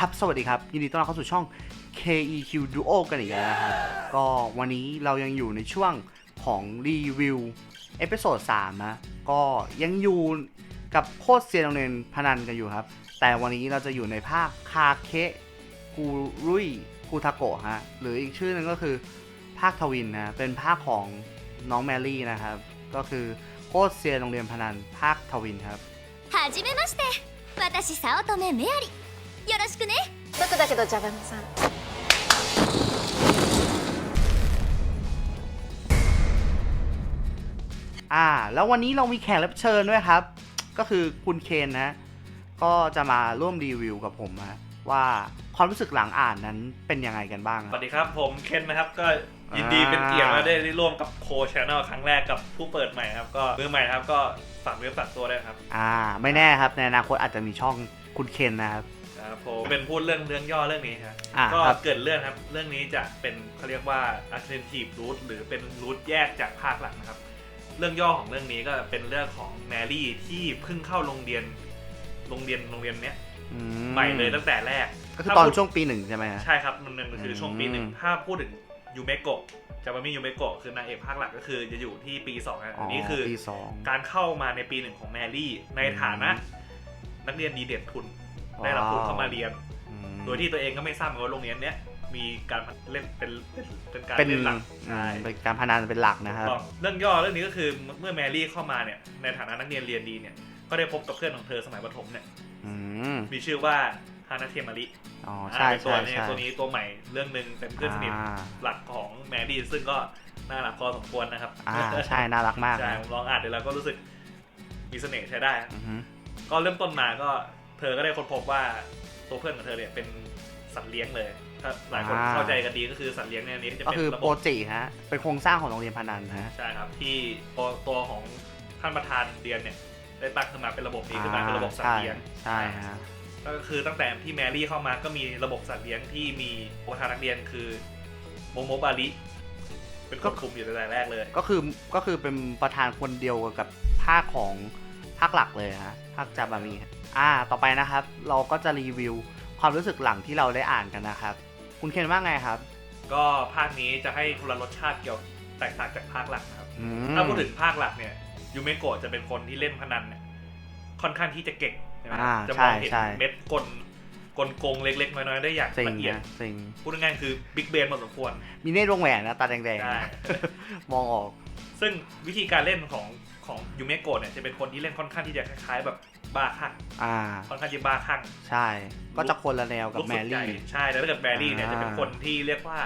ครับ สวัสดีครับ ยินดีต้อนรับเข้าสู่ช่อง KEQ Duo กันอีกแล้วนะครับ ก็วันนี้เรายังอยู่ในช่วงของรีวิวเอพิโซด3นะ ก็ยังอยู่กับโคตรเซียนโรงเรียนพนันกันอยู่ครับ แต่วันนี้เราจะอยู่ในภาคคาเคคูรุยคูทาโกะฮะ หรืออีกชื่อนึงก็คือภาคทวินนะ เป็นภาคของน้องแมรี่นะครับ ก็คือโคตรเซียนโรงเรียนพนันภาคทวินครับはじめまして私早乙女メアリよろしくね僕だけどジャガムさん อ่า แล้ววันนี้เรามีแขกรับเชิญด้วยครับ ก็คือคุณเคนนะ ก็จะมาร่วมรีวิวกับผมนะว่าความรู้สึกหลังอ่านนั้นเป็นยังไงกันบ้าง ส ค วั รับ สดีครับผมเคนนะครับก็ยินดี อ่า เป็นเกียรติมาได้ได้ร่วมกับโคชแนลครั้งแรกกับผู้เปิดใหม่ครับก็มือใหม่นะครับก็ฝากเว็บฝากตัวด้วยครับ อ่า ไม่แน่ครับ ในอนาคตอาจจะมีช่องคุณเคนนะครับ ครับผมเป็นพูดเรื่องเรื่องย่อเรื่องนี้ครับอ่าก็ครับ เกิดเรื่องครับ เรื่องนี้จะเป็นเขาเรียกว่า alternative route หรือเป็นรูทแยกจากภาคหลักนะครับ เรื่องย่อของเรื่องนี้ก็เป็นเรื่องของแมรี่ที่เพิ่งเข้าโรงเรียนโรงเรียนโรงเรียนเนี้ยอืใหม่เลยตั้งแต่แรกก็คือตอนช่วงปีหนึ่งใช่ไหมฮะ ใช่ครับมันมันคือช่วงปีหนึ่งอืมถ้าพูดถึงยูเมโกะจะมามียูเมโกะคือนางเอกภาคหลักก็คือจะอยู่ที่ปี2อะอันนี้คือ ปีสอง การเข้ามาในปีหนึ่งของแมรี่ ในฐานะ นักเรียนดีเด่นทุนว้าว ได้รับทุนเข้ามาเรียน อืม โดยที่ตัวเองก็ไม่ทราบเหมือนกันว่าโรงเรียนเนี้ยมีการเล่นเป็นเป็นเป็นการเป็นเล่นหลักอืใช่มเป็นการพนันเป็นหลักนะครับก็เรื่องย่อเรื่องนี้ก็คือเมื่อแมรี่เข้ามาเนี่ยในฐานะนักเรียนเรียนดีเนี่ยก็ได้พบกับเพื่อนของเธอสมัยประถมเนี่ยอืม มีชื่อว่าฮานาเทมาริอ๋อ ใช่เป็นตัวใช่เนี่ยใช่ตัวนี้ตัวใหม่เรื่องหนึ่งเป็นเพื่อนสนิทอ่าหลักของแมรี่ซึ่งก็น่ารักพอสมควรนะครับอ่า ใช่ น่ารักมากใช่นะผมลองอ่านดูแล้วก็รู้สึกมีเสน่ห์ใช้ได้ อือฮึก็เริ่มต้นมาก็ เธอก็ได้ค้นพบว่าตัวเพื่อนของเธอเนี่ยเป็นสัตว์เลี้ยงเลย ถ้าหลายคนเข้าใจกันดีก็คือสัตว์เลี้ยงในนี้จะก็เป็นคือระโปบรบจิฮะ เป็นโครงสร้างของโรงเรียนพนันฮะ ใช่ครับ ที่ตัวตัวของท่านประธานเรียนเนี่ยได้ตั้งขึ้นมาเป็นระบบนี้ขึ้นมาคือระบบสัตว์เลี้ยง ใช่ใช่ฮะ ก็คือตั้งแต่ที่แมรี่เข้ามาก็มีระบบสัตว์เลี้ยงที่มีประธานนักเรียนคือโมโมบาริเป็นคนคุมอยู่ตั้งแต่แรกเลย ก็คือ ก็คือเป็นประธานคนเดียวกับภาคของภาคหลักเลยฮะ ภาคจาบามีฮะ อ่า ต่อไปนะครับ เราก็จะรีวิวความรู้สึกหลังที่เราได้อ่านกันนะครับ คุณเคนว่าไงครับ ก็ภาคนี้จะให้คนละรสชาติเกี่ยวแตกต่างจากภาคหลักนะครับ อืม ถ้าพูดถึงภาคหลักเนี่ยยูเมโกะจะเป็นคนที่เล่นพนันเนี่ยค่อนข้างที่จะเก่งใช่ไหมอ่าจะมใช่องเห็นใช่ เม็ดกลกลโกงเล็กๆ น้อยๆได้อย่างจริงละเอียดนะจริง พูดง่ายๆคือบิ๊กเบนพอสมควร มีเนตรวงแหวนนะตาแดงใช่ๆนะ มองออก ซึ่งวิธีการเล่นของของยูเมโกะเนี่ยจะเป็นคนที่เล่นค่อนข้างที่จะคล้ายๆแบบ บ้าคลั่งอ่า ค่อนข้างจะบ้าคลั่งใช่ ก็จะคนละแนวกับลูแมสุดใหญ่รี่ใช่แต่ถ้าเกิดแมรี่เนี่ยอ่า จะเป็นคนที่เรียกว่า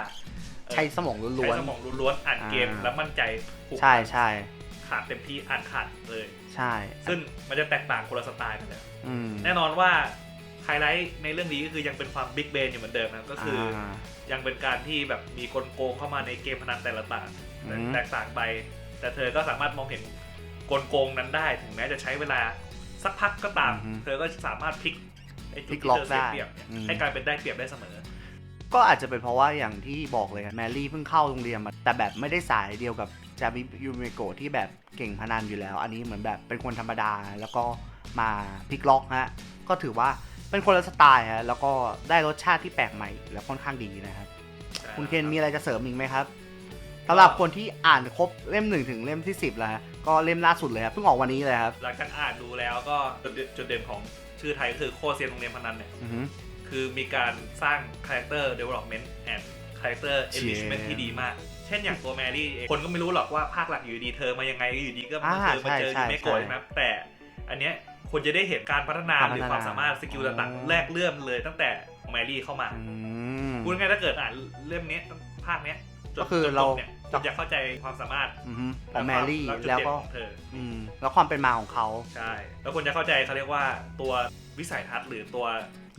เอ่อใช้สมองล้ใช้วน สมองล้วนๆอ่านเกม อ่า แล้วมั่นใจผูกๆใช่ใช่ขาดเต็มที่อ่านขาดเลย ใช่ ซึ่งมันจะแตกต่างคนละสไตล์กันเลย อืมแน่นอนว่าไฮไลท์ในเรื่องนี้ก็คือยังเป็นความบิ๊กเบนอยู่เหมือนเดิมนะก็คืออา ยังเป็นการที่แบบมีกลโกงเข้ามาในเกมพนันแต่ละต่างอืม แตกต่างไป แต่เธอก็สามารถมองเห็นกลโกงนั้นได้ ถึงแม้จะใช้เวลา สักพักก็ตามเธอก็สามารถพลิกไอ้จุดที่เธอเสียเปรียบเนี่ยให้กลายเป็นได้เปรียบได้เสมอ ก็อาจจะเป็นเพราะว่าอย่างที่บอกเลยแมรี่เพิ่งเข้าโรงเรียนมา แต่แบบไม่ได้สายเดียวกับจาบิยูเมโกะที่แบบเก่งพนันอยู่แล้ว อันนี้เหมือนแบบเป็นคนธรรมดาแล้วก็มาพลิกล็อกฮะ ก็ถือว่าเป็นคนละสไตล์ฮะแล้วก็ได้รสชาติที่แปลกใหม่ และค่อนข้างดีนะครับ คุณเคนมีอะไรจะเสริมอีกไหมครับสำหรับคนที่อ่านครบเล่มหนึ่งถึงเล่มที่สิบแล้วฮะ ก็เล่มล่าสุดเลยครับเพิ่งออกวันนี้เลยครับ หลังจากอ่านดูแล้วก็จุดเด่นจุดเด่นของชื่อไทยก็คือโคตรเซียนโรงเรียนพนันเนี่ย อือฮึคือมีการสร้าง character development and character enrichment เชี่ย ที่ดีมาก เช่นอย่างตัวแมรี่เองคนก็ไม่รู้หรอกว่าภาคหลักอยู่ดีเธอมายังไงอยู่ดีก็มาอ่าเจอมาเจอใช่ยูเมโกะใช่ใช่ไหมแต่อันเนี้ยคนจะได้เห็นการพัฒนาการหพัฒนารือความสามารถสกิลต่างอ๋อ ๆแรกเริ่มเลยตั้งแต่แมรี่เข้ามาอืม พูดง่ายๆถ้าเกิดอ่านเล่มเนี้ยภาคเนี้ยจนก็คือจนจบเราเนี่ยคุณจะเข้าใจความสามารถอือฮึของแมรี่จุดแล้วเด่นก็ ของเธออืม แล้วความเป็นมาของเขา ใช่ แล้วคุณจะเข้าใจเขาเรียกว่าตัววิสัยทัศน์หรือตัว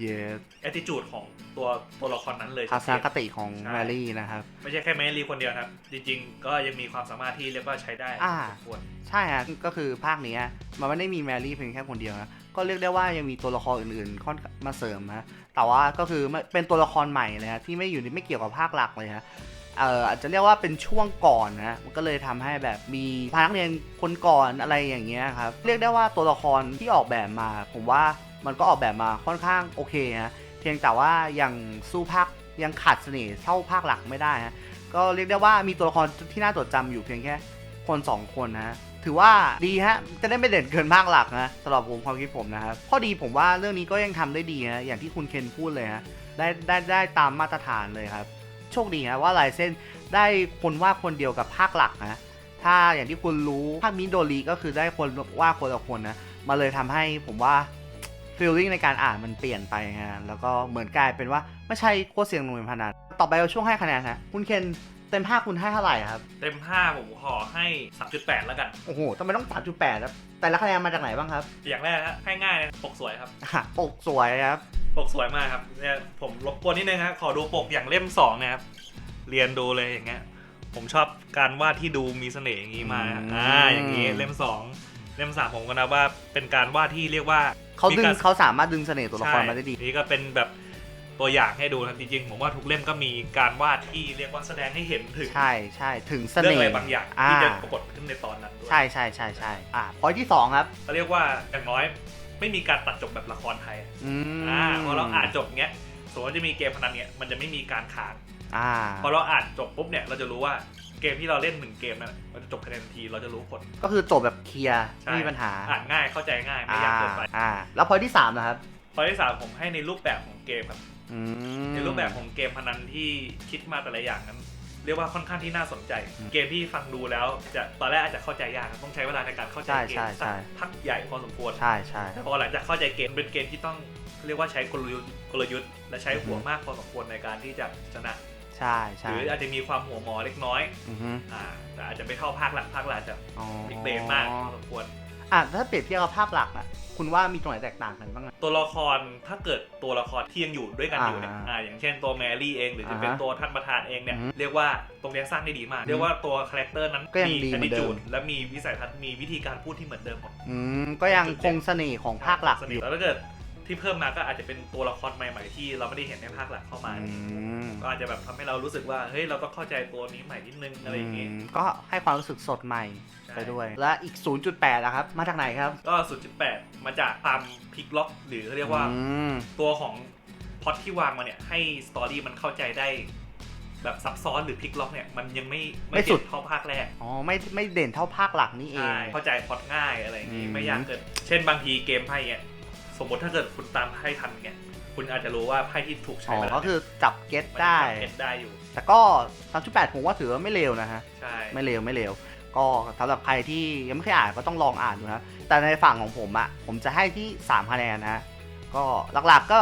เยส attitude ของตัวตัวละครนั้นเลยทัศนคติของใช่ แมรี่นะครับ ไม่ใช่แค่แมรี่คนเดียวนะครับ จริงๆ ก็ยังมีความสามารถที่เรียกว่าใช้ได้อ่า สมควรใช่ฮะก็คือภาคเนี้ยมันไม่ได้มีแมรี่เพียงแค่คนเดียวนะ ก็เรียกได้ว่ายังมีตัวละครอื่นๆค่อนมาเสริมนะแต่ว่าก็คือไม่เป็นตัวละครใหม่เลยฮะที่ไม่อยู่ในไม่เกี่ยวกับภาคหลักเลยฮะ เอ่ออาจจะเรียกว่าเป็นช่วงก่อนนะมันก็เลยทำให้แบบมีพนักเรียนคนก่อนอะไรอย่างเงี้ยครับเรียกได้ว่าตัวละครที่ออกแบบมา ผมว่ามันก็ออกแบบมาค่อนข้างโอเคฮะเพียงแต่ว่ายังสู้ภาคยังขาดเสน่ห์เท่าภาคหลักไม่ได้ฮะก็เรียกได้ว่ามีตัวละครที่น่าจดจำอยู่เพียงแค่คนสองคนนะถือว่าดีฮะ จะได้ไม่เด่นเกินภาคหลักนะสำหรับผมความคิดผมนะครับข้อดีผมว่าเรื่องนี้ก็ยังทำได้ดีฮะอย่างที่คุณเคนพูดเลยฮะได้ได้ได้ตามมาตรฐานเลยครับ โชคดีฮะว่าลายเส้นได้คนวาดคนเดียวกับภาคหลักนะถ้าอย่างที่คุณรู้ภาคมิโดรีก็คือได้คนวาดคนละคนนะมาเลยทำให้ผมว่าฟีลลิ่งในการอ่านมันเปลี่ยนไปฮะแล้วก็เหมือนกลายเป็นว่าไม่ใช่โคตรเสียงลงเป็นพนันต่อไปเราช่วงให้คะแนนฮะคุณเคนเต็มห้าคุณให้เท่าไหร่ครับ เต็ม 5 ผมขอให้ 3.8 แล้วกัน โอ้โหทำไมต้องสามจุดแปดครับ แต่ละคะแนนมาจากไหนบ้างครับ อย่างแรกนะให้ง่ายนะปกสวยครับอะปกสวยครับ ปกสวยมากครับเนี่ยผมรบกวนนิดนึงครับขอดูปกอย่างเล่มสองนะครับเรียนดูเลยอย่างเงี้ย ผมชอบการวาดที่ดูมีเสน่ห์อย่างนี้มาอืม อ่าอย่างนี้เล่มสองเล่มสามผมก็นับว่าเป็นการวาดที่เรียกว่าเขาดึงมีกรเขาสามารถดึงเสน่ห์ตัวละครใช่มาได้ดีนี่ก็เป็นแบบตัวอย่างให้ดูนะครับจริงๆผมว่าทุกเล่มก็มีการวาดที่เรียกว่าแสดงให้เห็นถึงใช่ใช่ถึงเสเรื่องน่อะไรห์ บางอย่างอ่าที่จะปรากฏขึ้นในตอนนั้นด้วย ใช่ใช่ใช่ใช่อะพอยที่สองครับ เขาเรียกว่าอย่างน้อย ไม่มีการตัดจบแบบละครไทยอืมอ่าพอเราอ่านจบเงี้ยสมมติว่าจะมีเกมพนันเนี่ยมันจะไม่มีการค้างอ่าพอเราอ่านจบปุ๊บเนี่ยเราจะรู้ว่าเกมที่เราเล่นหนึ่งเกมนั้นมันจะจบคะแนนทันทีเราจะรู้ผล ก็คือจบแบบเคลียร์ใช่ ไม่มีปัญหาอ่านง่ายเข้าใจง่ายไม่อ่ายากเกินไปอ่า แล้วพอยที่สามนะครับข้อที่สามผมให้ในรูปแบบของเกมครับ อืมในรูปแบบของเกมพนันที่คิดมาแต่ละอย่างนั้น เรียกว่าค่อนข้างที่น่าสนใจอืมเกมที่ฟังดูแล้วจะตอนแรกอาจจะเข้าใจยากครับต้องใช้เวลาในการเข้าใจใช่เกใช่มใช่สักพักใหญ่พอสมควรใช่ใช่แต่พอหลังจากเข้าใจเกมเป็นเกมที่ต้องเรียกว่าใช้กลยุทธ์กลยุทธ์และใช้หัวอือฮึมากพอสมควรในการที่จะชนะใช่หใช่รืออาจจะมีความหัวหมอเล็กน้อยอือฮึอ่าแต่อาจจะไม่เท่าภาคหลักภาคหลักจะอ๋อบิ๊กเบนมากพอสมควร อะถ้าเปรียบเทียบกับภาพหลักอะคุณว่ามีตรงไหนแตกต่างกันบ้างอะ ตัวละครถ้าเกิดตัวละครที่ยังอยู่ด้วยกันอยู่เนี่ยอ่าอ่าอย่างเช่นตัวแมรี่เอง หรือจะเป็นอ่าฮะตัวท่านประธานเองเนี่ยอือฮึเรียกว่าตรงเนี้ยสร้างได้ดีมากอืมเรียกว่าตัวคาแรคเตอร์นั้นก็ยังมีดีเหมือนเดิม จูดและมีวิสัยทัศน์มีวิธีการพูดที่เหมือนเดิมหมด อืมก็ยังคงเสน่ห์ของภาคหลักสอนิทยู่ แล้วถ้าเกิด ที่เพิ่มมาก็อาจจะเป็นตัวละครใหม่ๆ ที่เราไม่ได้เห็นในภาคหลักเข้ามา อืมก็อาจจะแบบทำให้เรารู้สึกว่าเฮ้ยเราต้องเข้าใจตัวนี้ใหม่นิดนึงอะไรอย่างงี้อืมก็ให้ความรู้สึกสดใหม่ใช่ ไปด้วย และอีก 0.8นะครับ มาจากไหนครับก็ 0.8 มาจากความพลิกล็อก หรือเขาเรียกว่าอืมตัวของพล็อตที่วางมาเนี่ย ให้สตอรี่มันเข้าใจได้ แบบซับซ้อนหรือพลิกล็อกเนี่ยมันยังไม่ไม่สุดเด่นเท่าภาคแรก อ๋อไม่ไม่เด่นเท่าภาคหลักนี่เอง ใช่เข้าใจพล็อตง่ายอะไรอย่างงี้อืม ไม่ยากเกินเช่นบางทีเกมไพ่เนี่ย สมมติถ้าเกิดคุณตามไพ่ทันเนี่ยคุณอาจจะรู้ว่าไพ่ที่ถูกใช้อ๋อไปแล้วก็คือจับเก็ตมันได้จับเก็ตได้อยู่ แต่ก็ 3.8 ผมว่าถือว่าไม่เลวนะฮะ ใช่ ไม่เลวไม่เลวก็สำหรับใครที่ยังไม่เคยอ่านก็ต้องลองอ่านดูนะ แต่ในฝั่งของผมอะ่ะ ผมจะให้ที่3คะแนนนะ ก็หลักๆก็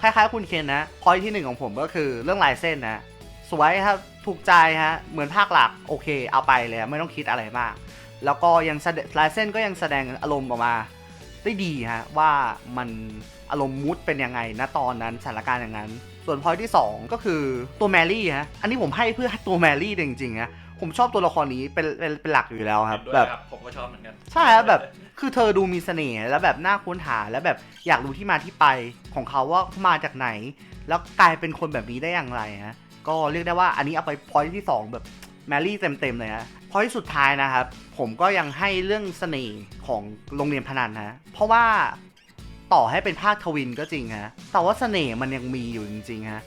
คล้ายๆคุณเคนนะ พอยที่หนึ่งของผมก็คือเรื่องลายเส้นนะ สวยครับถูกใจฮะ เหมือนภาคหลักโอเค เอาไปเลยไม่ต้องคิดอะไรมาก แล้วก็ยังแสดงลายเส้นก็ยังแสดงอารมณ์ออกมา ได้ดีฮะว่ามันอารมณ์มูดเป็นยังไงณตอนนั้นสถานการณ์อย่างนั้น ส่วนพอยที่ 2 ก็คือตัวแมรี่ฮะอันนี้ผมให้เพื่อตัวแมรี่จริงๆนะผมชอบตัวละครนี้เป็นเป็นเป็นหลักอยู่แล้วครับเห็นด้วยแบบครับผมก็ชอบเหมือนกันใช่ครับแบบคือเธอดูมีเสน่ห์แล้วแบบน่าค้นหาแล้วแบบอยากรู้ที่มาที่ไปของเขาว่ามาจากไหน แล้วกลายเป็นคนแบบนี้ได้อย่างไรฮะก็เรียกได้ว่าอันนี้เอาไปพอยที่สองแบบ แมรี่เต็มๆเลยฮะพอยสุดท้ายนะครับ ผมก็ยังให้เรื่องเสน่ห์ของโรงเรียนพนันนะเพราะว่าต่อให้เป็นภาคทวินก็จริงฮะแต่ว่าเสน่ห์มันยังมีอยู่จริงๆฮะ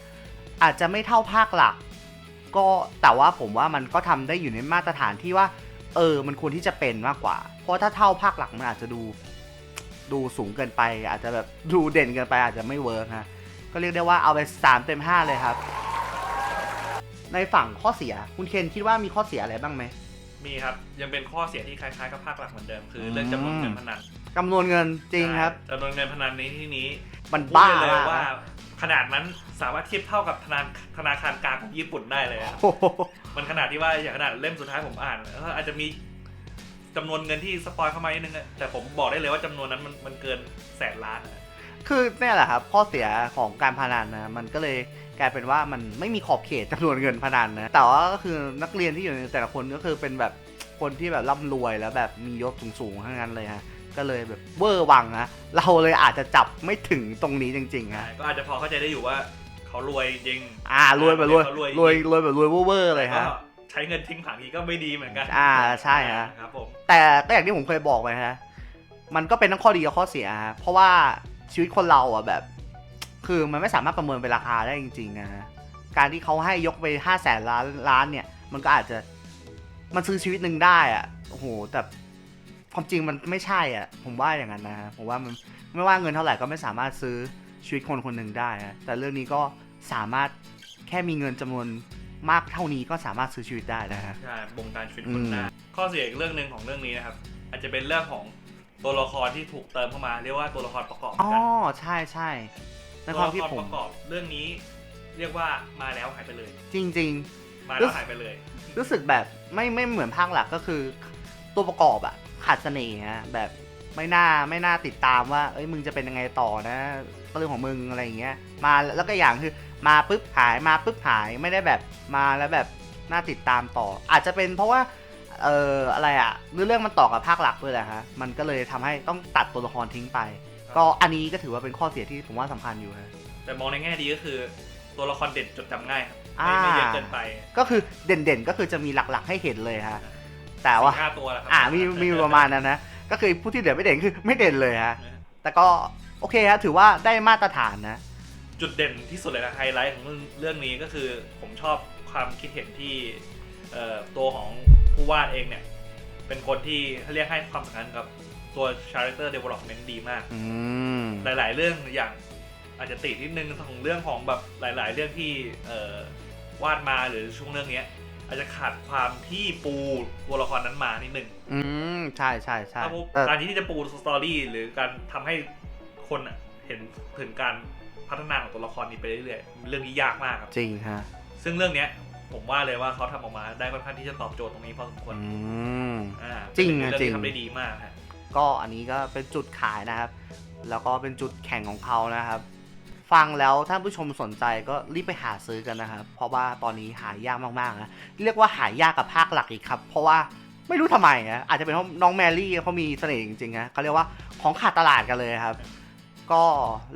อาจจะไม่เท่าภาคหลัก ก็แต่ว่าผมว่ามันก็ทำได้อยู่ในมาตรฐานที่ว่า เออ มันควรที่จะเป็นมากกว่า เพราะถ้าเท่าภาคหลักมันอาจจะดูดูสูงเกินไป อาจจะแบบดูเด่นเกินไปอาจจะไม่เวิร์กฮะก็เรียกได้ว่าเอาไปสามเต็มห้าเลยครับ ในฝั่งข้อเสีย คุณเคนคิดว่ามีข้อเสียอะไรบ้างไหมมีครับ ยังเป็นข้อเสียที่คล้ายๆกับภาคหลักเหมือนเดิมคืออมเรื่องจำนวนเงินพนันจำนวนเงินจริงครับจำนวนเงินพนันในที่นี้มันพูดบ้าได้เลยมากว่านะขนาดนั้นสามารถเทียบเท่ากับธนาธนาคารกลางของญี่ปุ่นได้เลยอะโอ้โหมันขนาดที่ว่าอย่างขนาดเล่มสุดท้ายผมอ่านแล้วอาจจะมีจำนวนเงินที่สปอยเข้ามานิดนึงอะแต่ผมบอกได้เลยว่าจำนวนนั้นมันมันเกินแสนล้านอะ คือเนี่ยแหละครับข้อเสียของการพนันนะมันก็เลยกลายเป็นว่ามันไม่มีขอบเขตจำนวนเงินพนันนะแต่ว่าก็คือนักเรียนที่อยู่ในแต่ละคนก็คือเป็นแบบคนที่แบบร่ำรวยแล้วแบบมียศสูงๆทั้งนั้นเลยฮะก็เลยแบบเวอร์วังนะเราเลยอาจจะจับไม่ถึงตรงนี้จริงๆฮะก็อาจจะพอเข้าใจได้อยู่ว่าเขารวยจริง อ่ารวยแบบรวยเขารวยรวยรวยแบบรวยเวอร์ๆเลยก็ฮะใช้เงินทิ้งผังนี้ก็ไม่ดีเหมือนกัน อ่าใช่ฮะครับผมแต่ก็อย่างที่ผมเคยบอกไปฮะมันก็เป็นทั้งข้อดีกับข้อเสียฮะเพราะว่า ชีวิตคนเราอะแบบ คือมันไม่สามารถประเมินเป็นราคาได้จริง ๆ นะการที่เขาให้ยกไปห้าแสนล้านล้านเนี่ย มันก็อาจจะมันซื้อชีวิตหนึ่งได้อะโอ้โหแต่ความจริงมันไม่ใช่อะ ผมว่าอย่างนั้นนะฮะผมว่ามันไม่ว่าเงินเท่าไหร่ก็ไม่สามารถซื้อชีวิตคนคนหนึ่งได้ฮะแต่เรื่องนี้ก็สามารถแค่มีเงินจำนวนมากเท่านี้ก็สามารถซื้อชีวิตได้นะฮะใช่บงการชีวิตคนได้ข้อเสียอีกเรื่องหนึ่งของเรื่องนี้นะครับ อาจจะเป็นเรื่องของ ตัวละครที่ถูกเติมเข้ามา เรียกว่าตัวละครประกอบอ๋อกันใช่ใช่ในตัวความละคิดครผปมระกอบเรื่องนี้ เรียกว่ามาแล้วหายไปเลย จริง มาแล้วหายไปเลย ๆ รู้สึกแบบไม่ไม่เหมือนภาคหลักก็คือ ตัวประกอบอะขาดเสน่ห์ฮะแบบไม่น่าไม่น่าติดตามว่า เอ้ยมึงจะเป็นยังไงต่อนะเรื่องของมึงอะไรอย่างเงี้ย มาแล้วก็อย่างคือมาปุ๊บหายมาปุ๊บหายไม่ได้แบบมาแล้วแบบน่าติดตามต่อ อาจจะเป็นเพราะว่า เอ่ออะไรอะเนื้อเรื่องมันต่อกับภาคหลักด้วยแหละฮะมันก็เลยทำให้ต้องตัดตัวละครทิ้งไป ก็อันนี้ก็ถือว่าเป็นข้อเสียที่ผมว่าสำคัญอยู่ฮะ แต่มองในแง่ดีก็คือ ตัวละครเด่นจดจำง่ายครับอ่าไม่ไม่เยอะเกินไปก็คือเด่นๆก็คือจะมีหลักๆให้เห็นเลยฮะแต่ว่า สี่ห้าตัวแล้วครัอ่ามีมีประมาณนั้นนะ ก็คือผู้ที่เหลือไม่เด่นคือไม่เด่นเลยฮะ แต่ก็โอเคฮะ ถือว่าได้มาตรฐานนะ จุดเด่นที่สุดเลยนะไฮไลท์ของเรื่องเรื่องนี้ก็คือผมชอบความคิดเห็นที่เอ่อ ตัวของผู้วาดเองเนี่ย เป็นคนที่เรียกให้ความสำคัญกับตัว character development ดีมาก อืมหลายๆ เรื่องอย่างอาจจะติดนิดนึงของเรื่องของแบบหลาย ๆ เรื่องที่เอ่อวาดมาหรือช่วงเรื่องเนี้ย อาจจะขาดความที่ปูตัวละครนั้นมานิดนึงอืมใช่ใช่ใช่ถ้าพวกเออการที่จะปูสตอรี่หรือการทำให้คนอะเห็นถึงการพัฒนาของตัวละครนี้ไปเรื่อยๆเรื่องนี้ยากมากครับ จริงฮะ ซึ่งเรื่องเนี้ย ผมว่าเลยว่าเขาทำออกมาได้ค่อนข้างที่จะตอบโจทย์ตรงนี้พอสมควรอืม อ่าจริงเป็นอะเรื่องจริง ที่ทำได้ดีมากฮะก็อันนี้ก็เป็นจุดขายนะครับ แล้วก็เป็นจุดแข่งของเขานะครับ ฟังแล้วท่านผู้ชมสนใจก็รีบไปหาซื้อกันนะครับ เพราะว่าตอนนี้หายากมากๆนะเรียกว่าหายากกับภาคหลักอีกครับ เพราะว่าไม่รู้ทำไมนะอาจจะเป็นเพราะน้องแมรี่เขามีเสน่ห์จริงๆนะเขาเรียกว่าของขาดตลาดกันเลยครับ ก็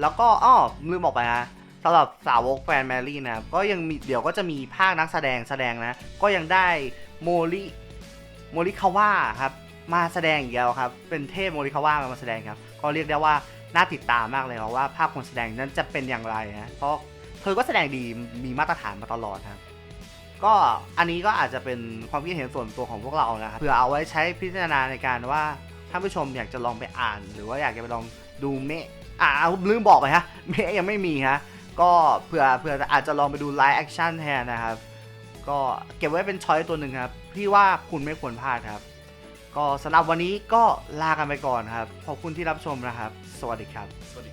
แล้วก็อ้อลืมบอกไปฮะ สำหรับสาวกแฟนแมรี่นะครับก็ยังมีเดี๋ยวก็จะมีภาคนักแสดงแสดงนะ ก็ยังได้โมริโมริคาว่าครับมาแสดงอีกแล้วครับ เป็นเทพโมริคาว่ามาแสดงครับ ก็เรียกได้ว่าน่าติดตามมากเลยครับว่าภาพคนแสดงนั้นจะเป็นอย่างไรนะเพราะเธอก็แสดงดีมีมาตรฐานมาตลอดครับก็อันนี้ก็อาจจะเป็นความคิดเห็นส่วนตัวของพวกเรานะครับเผื่อเอาไว้ใช้พิจารณาในการว่าท่านผู้ชมอยากจะลองไปอ่าน หรือว่าอยากจะไปลองดูเมะอ่าลืมบอกไปฮะเมะยังไม่มีฮะ ก็เผื่อเผื่ออาจจะลองไปดูไลฟ์แอคชั่นแทนนะครับ ก็เก็บไว้เป็นช้อยตัวหนึ่งครับพี่ว่าคุณไม่ควรพลาดครับ ก็สำหรับวันนี้ก็ลากันไปก่อนครับ ขอบคุณที่รับชมนะครับ สวัสดีครับสวัสดีครับ